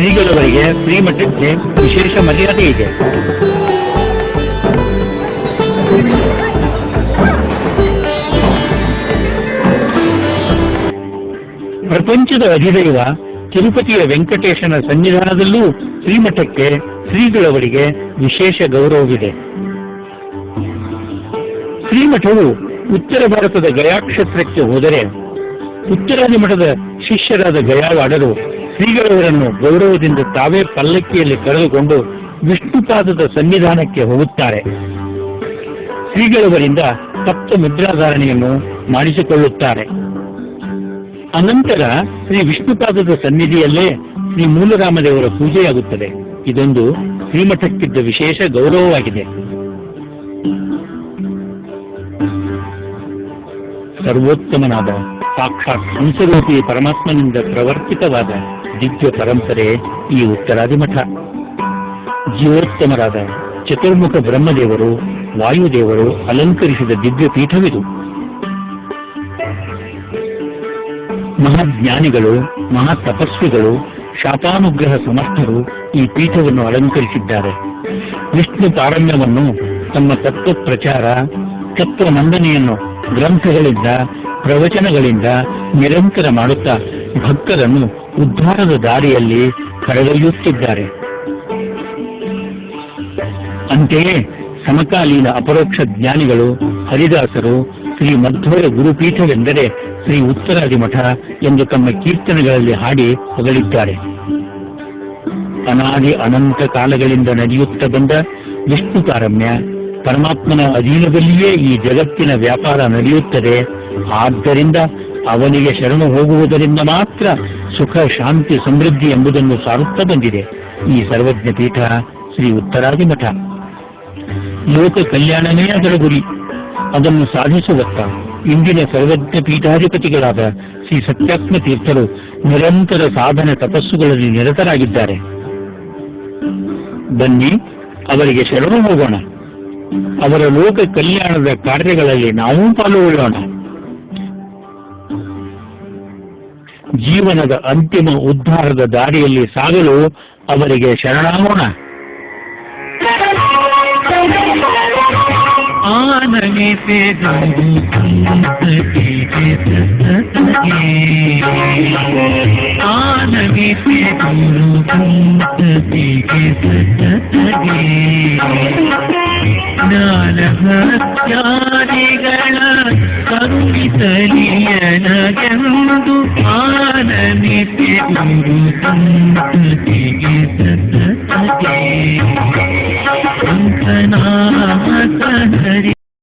ಶ್ರೀಗಳವರಿಗೆ ಶ್ರೀಮಠಕ್ಕೆ ವಿಶೇಷ ಮರ್ಯಾದೆ ಇದೆ. ಪ್ರಪಂಚದ ಅಧಿದೈವ ತಿರುಪತಿಯ ವೆಂಕಟೇಶನ ಸನ್ನಿಧಾನದಲ್ಲೂ ಶ್ರೀಮಠಕ್ಕೆ ಶ್ರೀಗಳವರಿಗೆ ವಿಶೇಷ ಗೌರವವಿದೆ. ಶ್ರೀಮಠವು ಉತ್ತರ ಭಾರತದ ಗಯಾ ಕ್ಷೇತ್ರಕ್ಕೆ ಹೋದರೆ ಉತ್ತರಾದಿ ಮಠದ ಶಿಷ್ಯರಾದ ಗಯಾವಾಡರು ಶ್ರೀಗಳವರನ್ನು ಗೌರವದಿಂದ ತಾವೇ ಪಲ್ಲಕ್ಕಿಯಲ್ಲಿ ಕರೆದುಕೊಂಡು ವಿಷ್ಣುಪಾದದ ಸನ್ನಿಧಾನಕ್ಕೆ ಹೋಗುತ್ತಾರೆ. ಶ್ರೀಗಳವರಿಂದ ಸಪ್ತ ಮುದ್ರಾಧಾರಣೆಯನ್ನು ಮಾಡಿಸಿಕೊಳ್ಳುತ್ತಾರೆ. ಅನಂತರ ಶ್ರೀ ವಿಷ್ಣುಪಾದದ ಸನ್ನಿಧಿಯಲ್ಲೇ ಶ್ರೀ ಮೂಲರಾಮದೇವರ ಪೂಜೆಯಾಗುತ್ತದೆ. ಇದೊಂದು ಶ್ರೀಮಠಕ್ಕಿದ್ದ ವಿಶೇಷ ಗೌರವವಾಗಿದೆ. ಸರ್ವೋತ್ತಮನಾದ ಸಾಕ್ಷಾತ್ ಹಂಸರೂಪಿ ಪರಮಾತ್ಮನಿಂದ ಪ್ರವರ್ತಿತವಾದ ದಿವ್ಯ ಪರಂಪರೆ ಈ ಉತ್ತರಾದಿ ಮಠ ಜೀವೋತ್ತಮರಾದ ಚತುರ್ಮುಖ ಬ್ರಹ್ಮದೇವರು, ವಾಯುದೇವರು ಅಲಂಕರಿಸಿದ ದಿವ್ಯ ಪೀಠವಿದು. ಮಹಾಜ್ಞಾನಿಗಳು ಮಹಾ ತಪಸ್ವಿಗಳು ಶಾಪಾನುಗ್ರಹ ಸಮರ್ಥರು ಈ ಪೀಠವನ್ನು ಅಲಂಕರಿಸಿದ್ದಾರೆ. ವಿಷ್ಣು ತಾರಣ್ಯವನ್ನು ತಮ್ಮ ತತ್ವ ಪ್ರಚಾರ ತತ್ವ ಮಂಡನೆಯನ್ನು ಗ್ರಂಥಗಳಿಂದ ಪ್ರವಚನಗಳಿಂದ ನಿರಂತರ ಮಾಡುತ್ತಾ ಭಕ್ತರನ್ನು ಉದ್ಧಾರದ ದಾರಿಯಲ್ಲಿ ಕರೆದೊಯ್ಯುತ್ತಿದ್ದಾರೆ. ಅಂತೆಯೇ ಸಮಕಾಲೀನ ಅಪರೋಕ್ಷ ಜ್ಞಾನಿಗಳು ಹರಿದಾಸರು ಶ್ರೀ ಮಧ್ವರ ಗುರುಪೀಠವೆಂದರೆ ಶ್ರೀ ಉತ್ತರಾದಿ ಮಠ ಎಂದು ತಮ್ಮ ಕೀರ್ತನೆಗಳಲ್ಲಿ ಹಾಡಿ ಹೊಗಳಿದ್ದಾರೆ. ಅನಾದಿ ಅನಂತ ಕಾಲಗಳಿಂದ ನಡೆಯುತ್ತಾ ಬಂದ ವಿಷ್ಣು ಪರಮಾತ್ಮನ ಅಧೀನದಲ್ಲಿಯೇ ಈ ಜಗತ್ತಿನ ವ್ಯಾಪಾರ ನಡೆಯುತ್ತದೆ ಆದ್ದರಿಂದ ಅವನಿಗೆ ಶರಣು ಹೋಗುವುದರಿಂದ ಮಾತ್ರ ಸುಖ, ಶಾಂತಿ, ಸಮೃದ್ಧಿ ಎಂಬುದನ್ನು ಸಾರುತ್ತಾ ಬಂದಿದೆ. ಈ ಸರ್ವಜ್ಞ ಪೀಠ ಶ್ರೀ ಉತ್ತರಾದಿ ಮಠ ಲೋಕ ಕಲ್ಯಾಣನೇ ಅದರ ಗುರಿ. ಅದನ್ನು ಸಾಧಿಸುವತ್ತ ಇಂದಿನ ಸರ್ವಜ್ಞ ಪೀಠಾಧಿಪತಿಗಳಾದ ಶ್ರೀ ಸತ್ಯಾತ್ಮ ತೀರ್ಥರು ನಿರಂತರ ಸಾಧನೆ ತಪಸ್ಸುಗಳಲ್ಲಿ ನಿರತರಾಗಿದ್ದಾರೆ. ಬನ್ನಿ, ಅವರಿಗೆ ಶರಣು ಹೋಗೋಣ. ಅವರ ಲೋಕ ಕಲ್ಯಾಣದ ಕಾರ್ಯಗಳಲ್ಲಿ ನಾವು ಪಾಲ್ಗೊಳ್ಳೋಣ. ಜೀವನದ ಅಂತಿಮ ಉದ್ಧಾರದ ದಾರಿಯಲ್ಲಿ ಸಾಗಲು ಅವರಿಗೆ ಶರಣಾಗೋಣ. ಆನಮಿತೆ ജ്ഞാനികള കരുണി തലിയനകന്തു ആനനിത്യ ഗുരു തന്തി